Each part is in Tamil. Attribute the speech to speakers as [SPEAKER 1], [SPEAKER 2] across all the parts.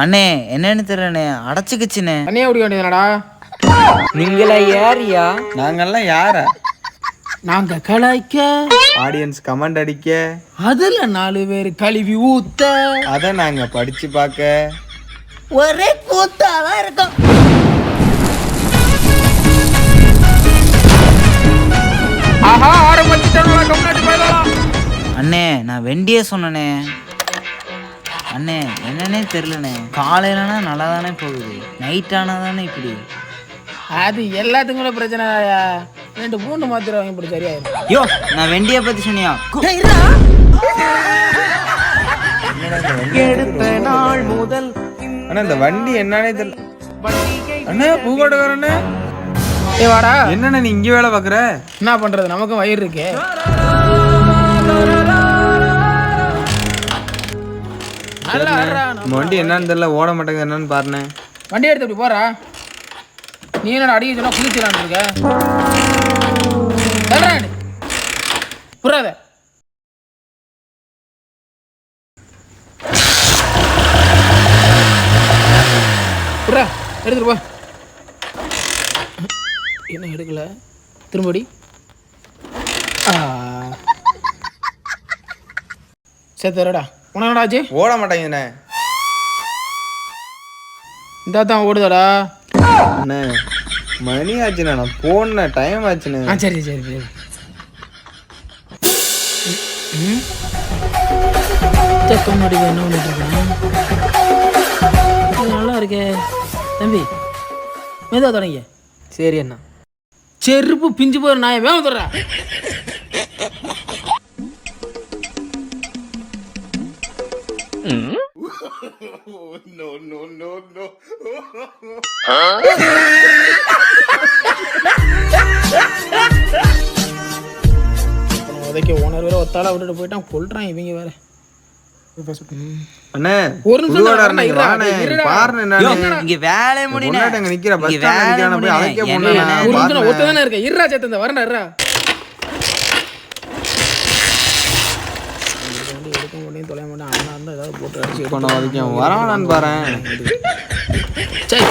[SPEAKER 1] அண்ணே என்னன்னு தெரியலண்ணே. அடைச்சிக்கிச்சுண்ணே.
[SPEAKER 2] தனியாக குடிக்க வேண்டியதுனடா
[SPEAKER 3] நீங்களா யாரியா?
[SPEAKER 4] நாங்கெல்லாம் யார?
[SPEAKER 2] நாங்க கலாய்க்க.
[SPEAKER 4] ஆடியன்ஸ் கமெண்ட் அடிக்க.
[SPEAKER 2] அதுல நாலு பேர் கழுவி ஊத்த.
[SPEAKER 4] அதை நாங்க படிச்சு பார்க்க
[SPEAKER 2] ஒரே கூத்தாதான் இருக்கும். ஆஹா ஆரம்பிச்சிட்டோம்
[SPEAKER 1] அண்ணே நான் வெண்டியே சொன்னனே. அண்ணே என்னன்னே தெரிலண்ணே காலையிலனா நல்லா தானே போகுது. நைட் ஆனால் தானே இப்படி?
[SPEAKER 2] அது எல்லாத்துக்கும் கூட பிரச்சனை. ரெண்டு பூண்டு மாத்திரை வாங்கி இப்படி சரியாயிரும்.
[SPEAKER 1] யோ நான் வெண்டியை பற்றி சொன்னியா? கு-
[SPEAKER 4] ஆனா இந்த வண்டி என்னன்னே தெரியல. அண்ணே பூக்கோட்டுக்காரண்ணே
[SPEAKER 2] ஏய் வாடா.
[SPEAKER 4] என்னண்ணே நீ இங்க வேலை பாக்குற
[SPEAKER 2] என்ன பண்றது? நமக்கும் வயிறு இருக்கே.
[SPEAKER 4] வண்டி என்னன்னு தெரியல ஓட மாட்டேங்குது என்னன்னு பாருண்ணே.
[SPEAKER 2] வண்டி எடுத்து இப்படி போறா. நீ என்னடா அடிக்க சொன்னா குளிச்சலான் இருக்க? சொல்றேன் புறாத. புறா எடுத்துட்டு போ. என்ன எடுக்கல? திரும்படி. சரி தரடா உனடா ஆச்சு?
[SPEAKER 4] ஓட மாட்டேங்குதுண்ணே.
[SPEAKER 2] இந்த தான் ஓடுதாடா.
[SPEAKER 4] அண்ணே மணி ஆச்சுண்ணே. நான் போன டைம் ஆச்சுண்ணே.
[SPEAKER 2] ஆ சரி சரி சரி. முன்னாடி என்ன பண்ணிட்டு இருக்கான் நல்லா இருக்கே. தம்பி மெதுவா தொடங்க
[SPEAKER 3] சரி அண்ணா.
[SPEAKER 2] செருப்பு பிஞ்சு போகிற நாயை வேகம் தொடரா உதைக்க ஓனர் வேற ஒத்தால விட்டுட்டு போயிட்டான் கொல்றான் இவங்க வேற
[SPEAKER 4] அண்ணே
[SPEAKER 2] ஒரு நிமிஷம்
[SPEAKER 1] இங்க
[SPEAKER 4] பொண்டாட்டி அங்க நிக்கிறா,
[SPEAKER 1] வேலையை
[SPEAKER 4] நிக்கிறா, போய். அழைக்க
[SPEAKER 1] என்ன
[SPEAKER 4] போனேன்
[SPEAKER 1] என்ன?
[SPEAKER 4] நான்.
[SPEAKER 2] ஒரு நிமிஷம்
[SPEAKER 4] பாருண்ணே.
[SPEAKER 2] ஒத்த தானே இருக்க இருடா சேத்தந்த வரண்டா இருடா எடுக்க முடியும் தொலைய மாட்டேன் அண்ணா இருந்தால் ஏதாவது போட்டு அடிச்சு
[SPEAKER 4] அதுக்கு அவன் வரானான்னு பாரேன்
[SPEAKER 2] சரி.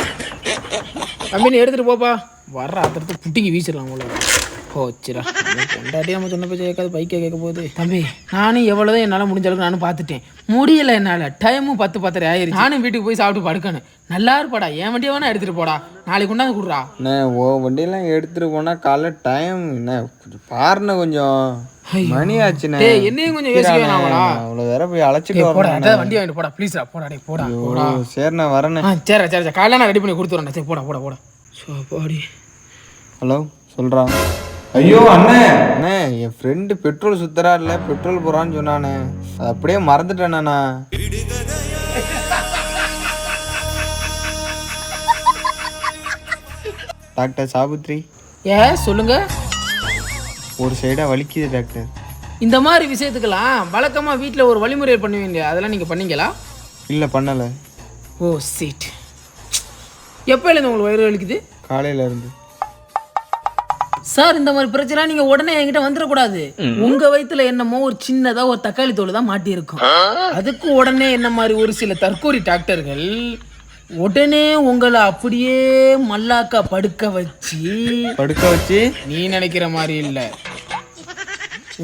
[SPEAKER 2] தம்பி நீ எடுத்துட்டு போப்பா. வர்ற ஆத்திரத்தை புட்டிக்கு வீசிடலாம் உள்ள போச்சுடா. பொண்டாட்டி நம்ம சொன்ன பேச்சு கேட்காது பைக்கை கேட்க போகுது. தம்பி நானும் எவ்வளோதான் என்னால் முடிஞ்ச அளவுக்கு நானும் பார்த்துட்டேன் முடியல என்னால். டைமும் பத்து பத்தரை ஆயிருச்சு. நானும் வீட்டுக்கு போய் சாப்பிட்டு படுக்கணும். நல்லா இருப்பாடா. என் வண்டியை வேணா எடுத்துட்டு போடா. நாளைக்கு கொண்டாந்து கொடுறா.
[SPEAKER 4] அண்ணே ஓ வண்டியெல்லாம் எடுத்துட்டு போனா காலைல டைம் என்ன? பாருண்ணே கொஞ்சம். மணி ஆச்சுண்ணே.
[SPEAKER 2] என்னையும் கொஞ்சம் யோசிக்க. வேணாமாடா?
[SPEAKER 4] அவ்வளோ வேற போய் அழைச்சிட்டு
[SPEAKER 2] போடா. வண்டி வாங்கிட்டு போடா. ப்ளீஸ்டா போடா டேய் போடா போடா.
[SPEAKER 4] சரிண்ணே வரேண்ணே.
[SPEAKER 2] சரி சரி சரி. காலைல நான் ரெடி பண்ணி கொடுத்துறேன் சரி போடா போடா போடா. ஸோ போடி.
[SPEAKER 4] ஹலோ சொல்றான் ஐயோ அண்ணே. அண்ணே என் ஃப்ரெண்டு பெட்ரோல் சுத்தரா இல்ல பெட்ரோல் போறான்னு சொன்னானே. அது அப்படியே மறந்துட்டேண்ணே நான். டாக்டர் சாபுத்ரி
[SPEAKER 2] ஏ சொல்லுங்க.
[SPEAKER 4] ஒரு சைடா வலிக்குது டாக்டர்.
[SPEAKER 2] இந்த மாதிரி விஷயத்துக்கெல்லாம் வழக்கமாக வீட்டில் ஒரு வழிமுறை பண்ணுவீங்க அதெல்லாம் நீங்கள் பண்ணீங்களா?
[SPEAKER 4] இல்ல பண்ணல.
[SPEAKER 2] ஓ சீட் எப்போலேருந்து உங்களுக்கு வயிறு வலிக்குது?
[SPEAKER 4] காலையில இருந்து.
[SPEAKER 2] சார் இந்த மாதிரி பிரச்சனை நீங்க உடனே என்கிட்ட வந்துடக்கூடாது. உங்க வயித்துல என்னமோ ஒரு சின்னதா ஒரு தக்காளி தோல் தான் மாட்டி இருக்கும் அதுக்கு உடனே என்ன மாதிரி ஒரு சில தற்கூரி டாக்டர்கள் உடனே உங்களை அப்படியே மல்லாக்கா படுக்க வச்சு
[SPEAKER 4] படுக்க வச்சு?
[SPEAKER 2] நீ நினைக்கிற மாதிரி இல்ல.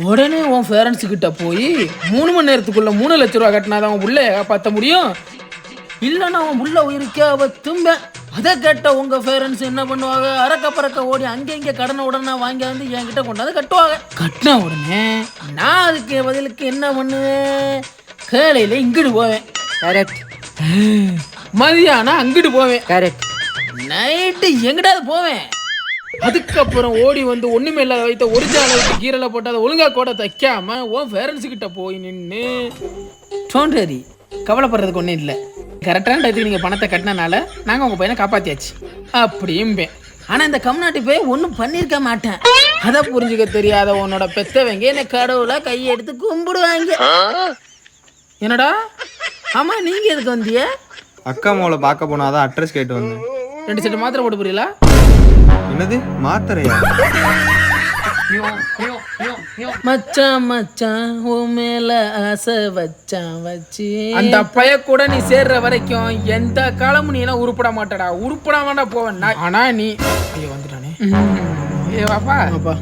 [SPEAKER 2] உடனே உன் பேரண்ட்ஸ் கிட்ட போய் மூணு மணி நேரத்துக்குள்ள மூணு லட்ச ரூபா கட்டினாதான் அவன் புள்ள காப்பாற்ற முடியும்? இல்லைன்னா அவன் புள்ள உயிருக்கே அவ தும்ப அதை கேட்ட உங்க பேரண்ட்ஸ் என்ன பண்ணுவாங்க? அரக்க பறக்க ஓடி அங்கே இங்கே கடனை உடனே வாங்கி வந்து என்கிட்ட கொண்டாந்து கட்டுவாங்க. கட்டின உடனே நான் அதுக்கு பதிலுக்கு என்ன பண்ணுவேன்? கேளையில இங்கிட்டு போவேன்.
[SPEAKER 3] கரெக்ட்
[SPEAKER 2] மதியானம் அங்கிட்டு போவேன்.
[SPEAKER 3] கரெக்ட்
[SPEAKER 2] நைட்டு எங்கிட்டாவது போவேன். அதுக்கப்புறம் ஓடி வந்து ஒண்ணுமே இல்லாத வைத்த ஒரிஜினல் வைத்து கீரலை போட்டு அதை ஒழுங்கா கூட தைக்காம உன் பேரண்ட்ஸ் கிட்ட போய் நின்று சோண்டரி கவலைப்படுறதுக்கு ஒன்றும் இல்லை. கரெக்டான டயத்துக்கு நீங்கள் பணத்தை கட்டினனால நாங்கள் உங்கள் பையனை காப்பாற்றியாச்சு அப்படியும்பேன் ஆனால் இந்த கம்நாட்டி போய் ஒன்றும் பண்ணியிருக்க மாட்டேன். அதை புரிஞ்சுக்க தெரியாத உன்னோட பெத்தவங்க என்னை கடவுளை கையை எடுத்து கும்பிடுவாங்க என்னடா? ஆமாம் நீங்கள் எதுக்கு வந்தீங்க?
[SPEAKER 4] அக்கா மோளை பார்க்க போனாதான் அட்ரஸ் கேட்டு வந்தேன்.
[SPEAKER 2] ரெண்டு செட்டு மாத்திரை போட்டு போறீங்களா
[SPEAKER 4] என்னது? மாத்திரையா?
[SPEAKER 3] ஐயோ ஐயோ ஐயோ.
[SPEAKER 2] மச்சான் மச்சான் உன் மேல ஆசை வச்சான் வச்சு. அந்த பைய கூட நீ சேர்ற வரைக்கும் எந்த காலமும் நீ எல்லாம் உருப்பட மாட்டடா. உருப்படாமடா போவேன். நான். ஆனா நீ ஐயோ வந்துட்டானே. ஏ வாப்பா. அப்பா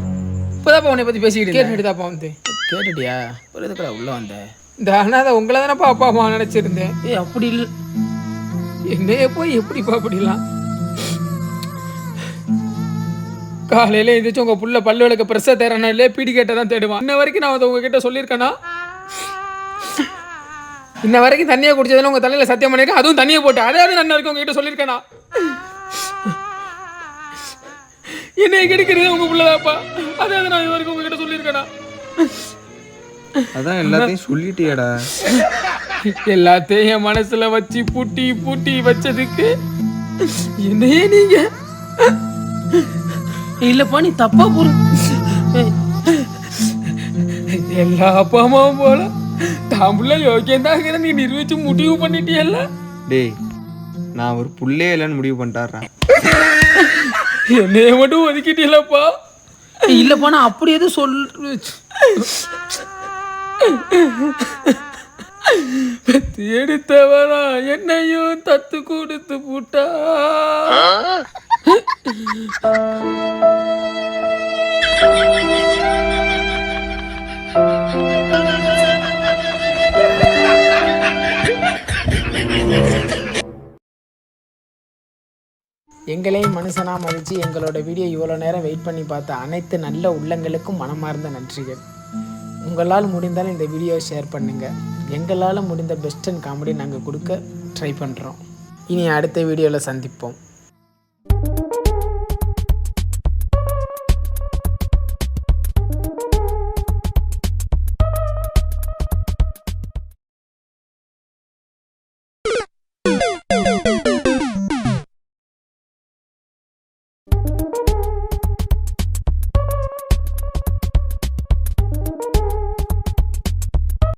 [SPEAKER 2] இப்போதாப்பா உன்னை பத்தி பேசிக்கிட்டு கேட்டுட்டு தாப்பா வந்து கேட்டுட்டியா? ஒரு இதுக்குடா உள்ள வந்த. இந்த அனாதை உங்களை தானப்பா அப்பா அம்மா நினைச்சிருந்தேன். ஏ அப்படி இல்லை. என்னைய போய் எப்படிப்பா அப்படிலாம்? காலையில எந்திரிச்சு உங்க புள்ள பல்லு விளக்க பிரச தேரனா இல்லையே பீடி கேட்ட தான் தேடுவான். இன்ன வரைக்கும் நான் அதை உங்ககிட்ட சொல்லியிருக்கேனா? இன்ன வரைக்கும் தண்ணியை குடிச்சதுல உங்க தலையில சத்தியம் பண்ணிருக்கேன் அதுவும் தண்ணியை போட்டு. அதாவது நான் வரைக்கும் உங்ககிட்ட சொல்லியிருக்கேனா? என்னைய கெடுக்கிறது உங்க புள்ளதாப்பா. அதாவது நான் இது வரைக்கும் உங்ககிட்ட சொல்லியிருக்கேனா?
[SPEAKER 4] அதான் எல்லாத்தையும் சொல்லிட்டியடா.
[SPEAKER 2] எல்லாத்தையும் என் மனசுல வச்சு பூட்டி பூட்டி வச்சதுக்கு என்னையே நீங்க இல்லப்பா நீ தப்பா புரி எல்லா அப்பா அம்மாவும் போல. தான் புள்ள யோக்கியம் தான் நீ நிரூபிச்சு முடிவு பண்ணிட்டியல்ல?
[SPEAKER 4] டேய் நான் ஒரு புள்ளையே இல்லைன்னு முடிவு பண்ணிட்டாடுறேன்
[SPEAKER 2] என்னைய மட்டும் ஒதுக்கிட்டீங்களப்பா இல்லப்பா நான் அப்படி எதுவும் சொல் எடுத்தவரா என்னையும் தத்து கொடுத்து புட்டா. எங்களையும் மனுஷனாக மதித்து எங்களோட வீடியோ இவ்வளோ நேரம் வெயிட் பண்ணி பார்த்த அனைத்து நல்ல உள்ளங்களுக்கும் மனமார்ந்த நன்றிகள். உங்களால் முடிந்தால் இந்த வீடியோவை ஷேர் பண்ணுங்கள் எங்களால் முடிந்த பெஸ்ட் அண்ட் காமெடி நாங்கள் கொடுக்க ட்ரை பண்ணுறோம் இனி அடுத்த வீடியோவில் சந்திப்போம்.